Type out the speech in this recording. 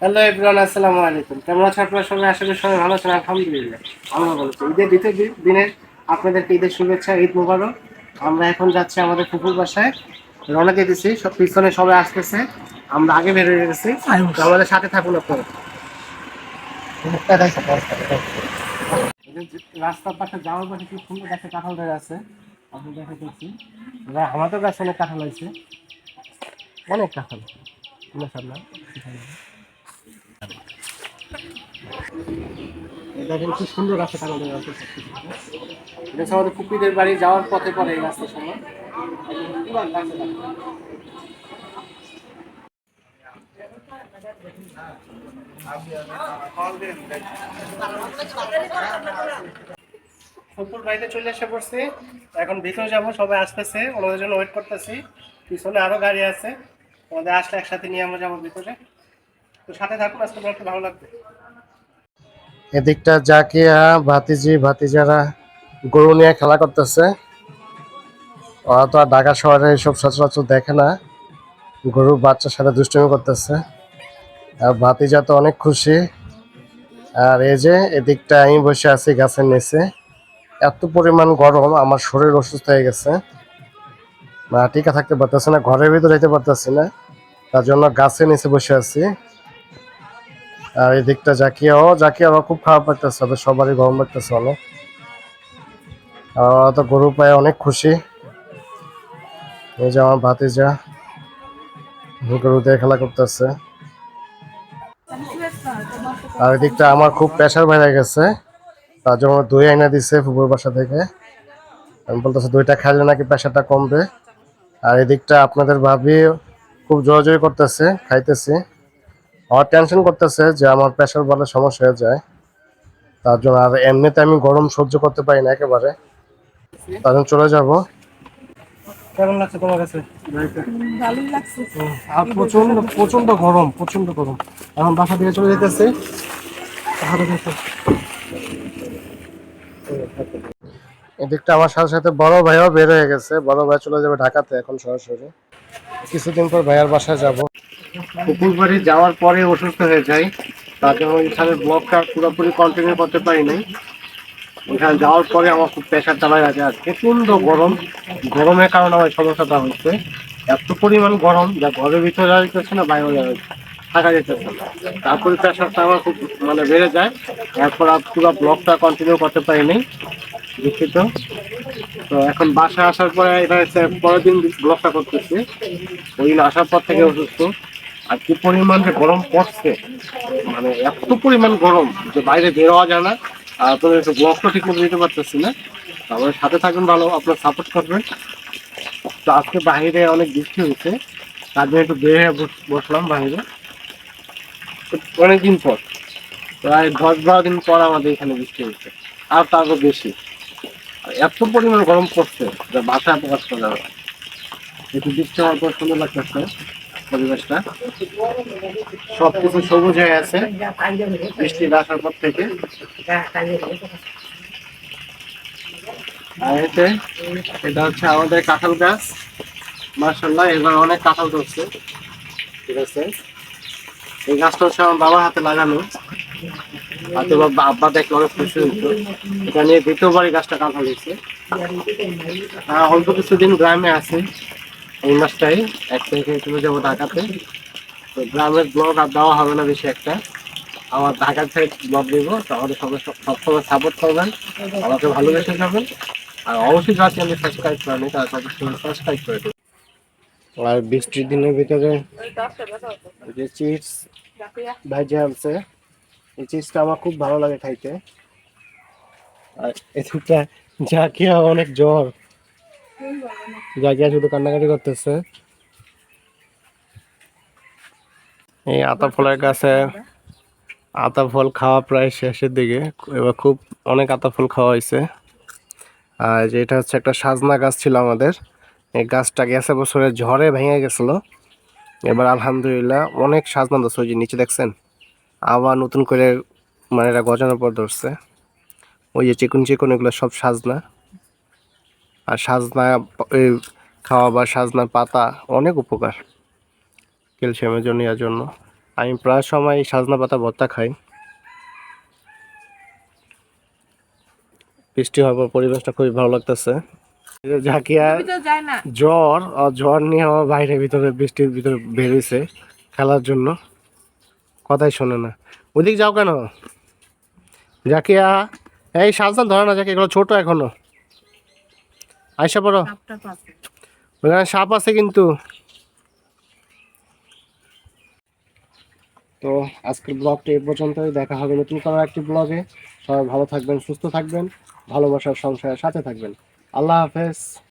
Hello everyone আসসালামু আলাইকুম। কেমন আছেন আপনারা সবাই? আশা করি সবাই ভালো আছেন আলহামদুলিল্লাহ। আমরা ভালো ঈদের দ্বিতীয় দি- দিনের আপনাদেরকে ঈদের শুভেচ্ছা ঈদ মোবারক। আমরা এখন যাচ্ছি আমাদের পুকুর বাসায়। রওনা দিচ্ছি সব পিছনে সবাই আসতেছে। আমরা আগে বের হয়ে গেছি। আমাদের সাথে থাকুন আপনারা। রাস্তার পাশে যাওয়ার পাশে কি সুন্দর গাছে কাঁঠাল ধরে আছে? আপনি দেখা দেখছি আমাদের গাছে অনেক কাঁঠাল হয়েছে। অনেক কাঁঠাল। মাশাআল্লাহ দেখেন কি সুন্দর আছে এটা আমাদের কুপিদের বাড়ি যাওয়ার পথে পরে এই রাস্তার সময় পুরান গাছে কাঁঠাল। ফুলপুর বাড়িতে চলে এসে পড়ছি। এখন ভিতরে যাব, সবাই আসতেছে, ওনাদের জন্য ওয়েট করতেছি। পিছনে আরও গাড়ি আছে। ওনাদের আসলে একসাথে নিয়ে আমরা যাব ভিতরে। তো সাথে থাকুন, আজকে ভালো লাগবে। এদিকটা জাকিয়া, ভাতিজি, ভাতিজারা গরু নিয়ে খেলা করতেছে। ওরা তো আর ঢাকা শহরে এইসব সচরাচর দেখে না। গরুর বাচ্চার সাথে দুষ্টুমি করতেছে। আর ভাতিজা তো অনেক খুশি। আর এই যে এদিকটা আমি বসে আছি গাছের নিচে। এত পরিমাণ গরম, আমার শরীর অসুস্থ হয়ে গেছে। না টিকা থাকতে পারতেছে না, ঘরের ভিতরে যেতে পারতেছি না। তার জন্য গাছের নিচে বসে আছি। আর এদিকটা জাকিয়াও জাকিয়াও খুব খারাপ লাগতেছে, ওদের সবারই গরম লাগতেছে অনেক তো গরু পায়ে অনেক খুশি। এই যে আমার ভাতিজা গরু দিয়ে খেলা করতেছে। আর এদিকটা আমার খুব প্রেশার বেড়ে গেছে। তার জন্য দই আইনা দিছে ফুপুর বাসা থেকে। আমি বলতেছে, দইটা খাইলে নাকি প্রেশারটা কমবে? আর এদিকটা আপনাদের ভাবি খুব জোরাজোরি করতেছে, খাইতেছি। আমার টেনশন করতেছে যে আমার প্রেশার বলে সমস্যা হয়ে যায়। তার জন্য আর এমনিতে আমি গরম সহ্য করতে পারি না একেবারে। তার জন্য চলে যাব। কেমন লাগছে তোমার কাছে? আর প্রচণ্ড প্রচণ্ড গরম প্রচণ্ড গরম। এখন বাসা থেকে চলে যেতেছে। এদিকটা আমার সাথে সাথে বড় ভাইও বের হয়ে গেছে। বড় ভাই চলে যাবে ঢাকাতে এখন সরাসরি। কিছুদিন পর ভাইয়ার বাসায় যাব। পুকুর বাড়ি যাওয়ার পরে অসুস্থ হয়ে যাই। তার জন্য ব্লগটা পুরোপুরি কন্টিনিউ করতে পারি নাই এখানে যাওয়ার পরে আমার খুব প্রেশার চালাই আছে আর প্রচণ্ড গরম। গরমের কারণে আমার সমস্যাটা হচ্ছে। এত পরিমাণ গরম যা ঘরের ভিতরে যাওয়া যেতেছে না, বাইরে যাওয়া যাচ্ছে থাকা যেতেছে না। তারপরে প্রেশারটা আমার খুব মানে বেড়ে যায়। এরপর আর পুরো ব্লগটা কন্টিনিউ করতে পারিনি। দুঃখিত। তো এখন বাসা আসার পরে এটা হচ্ছে পরের দিন ব্লগটা করতেছি। ওই দিন আসার পর থেকে অসুস্থ। আর কি পরিমাণ যে গরম পড়ছে মানে এত পরিমাণ গরম যে বাইরে বের হওয়া যায় না। আর আপনাদের একটু ব্লগটা ঠিক মতো দিতে পারতেছি না। আমাদের সাথে থাকুন ভালো, আপনার সাপোর্ট করবেন। তো আজকে বাইরে অনেক বৃষ্টি হয়েছে, তার জন্য একটু বের বসলাম বাইরে। অনেকদিন পর, প্রায় দশ বারো দিন পর আমাদের এখানে বৃষ্টি হয়েছে, আর তারও বেশি। এত পরিমাণ গরম পড়ছে, যা বাসায় প্রকাশ করা যাবে একটু বৃষ্টি হওয়ার পর সুন্দর লাগতেছে। পরিবেশটা। সবকিছু সবুজ হয়ে আছে। বৃষ্টি আসার পর থেকে। এটা হচ্ছে আমাদের কাঁঠাল গাছ। মার্শাল্লাহ এবার অনেক কাঁঠাল ধরছে। ঠিক আছে? এই গাছটা হচ্ছে আমার বাবার হাতে লাগানো। হাতে বাবা, আব্বা দেখলে অনেক খুশি হয়েছে এটা নিয়ে দ্বিতীয়বার এই গাছটা কাঁঠাল হয়েছে অল্প কিছুদিন গ্রামে আছে। এই মাসটাই এক থেকে চলে যাব ঢাকাতে। তো গ্রামের ব্লগ আর দেওয়া হবে না বেশি একটা। আমার ঢাকার থেকে ব্লগ দিব তো আমাদের সবাই সব- সবসময় সাপোর্ট করবেন, আমাকে ভালোবেসে যাবেন। আর অবশ্যই যারা চ্যানেল সাবস্ক্রাইব করেনি, তারা সবসময় সাবস্ক্রাইব করে দেবেন আর বৃষ্টির দিনের ভিতরে যে চিপস ভাজা আছে এই চিপসটা আমার খুব ভালো লাগে খাইতে। আর এদিকটা জাকিয়া অনেক জ্বর। জাকিয়া শুধু কান্নাকাটি করতেছে। এই আতা ফলের গাছে আতা ফল খাওয়া প্রায় শেষের দিকে। এবার খুব অনেক আতা ফল খাওয়া হয়েছে। আর এটা হচ্ছে একটা সাজনা গাছ ছিল আমাদের। এই গাছটা গেছে বছরে ঝড়ে ভেঙে গেছিল। এবার আলহামদুলিল্লাহ অনেক সাজনা ধরছে। ওই যে নিচে দেখছেন? আবার নতুন করে মানে এটা গজানোর পর ধরছে। ওই যে চিকুন চিকুন এগুলো সব সাজনা। আর সাজনা খাওয়া বা সাজনার পাতা অনেক উপকার ক্যালসিয়ামের জন্য ইয়ার জন্য। আমি প্রায় সময় সাজনা পাতা ভর্তা খাই। বৃষ্টি হওয়ার পর পরিবেশটা খুবই ভালো লাগতেছে। ঝাঁকিয়া জ্বর আর জ্বর নিয়ে আমার বাইরে ভিতরে বৃষ্টির ভিতরে বেরিয়েছে খেলার জন্য। কথাই শোনে না। ওদিক যাও কেন? জাকিয়া এই সাজনা ধরে না জাকি এগুলো ছোট এখনও। আইসা পড়ো ওখানে সাপ আছে কিন্তু। তো আজকের ব্লগটা এ পর্যন্তই। দেখা হবে নতুন কোনো একটি ব্লগে। সবাই ভালো থাকবেন সুস্থ থাকবেন ভালোবাসার সংসারের সাথে থাকবেন। আল্লাহ হাফেজ।